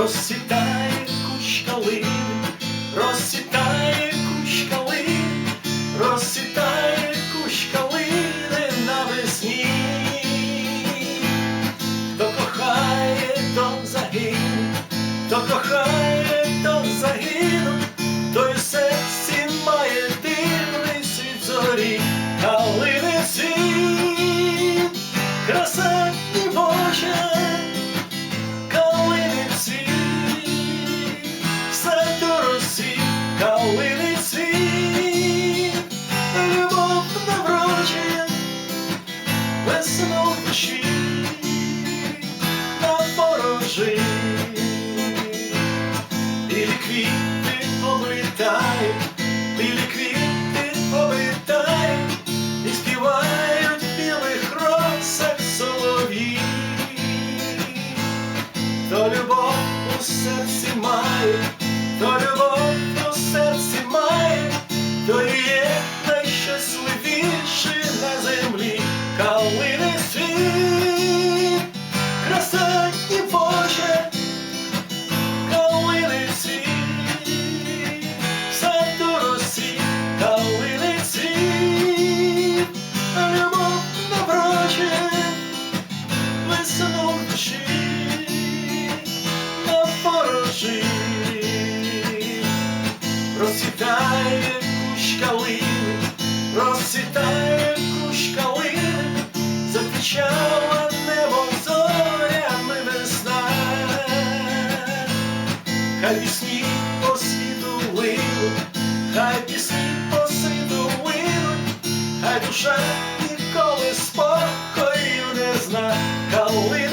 розцвітає кущ калини, розцвітає кущ калини, розцвітає кущ калини навесні. Хто кохає, то загине, хто кохає, душі на порожі, білі квіти облітають, білі квіти облітають і співають в білих росах солов'ї. То любов у серці має, кущ калини, розцвітає кущ калини, закричала небо зорями весна. Хай пісні по світу линуть, хай пісні по світу линуть, хай душа ніколи спокою не зна, калини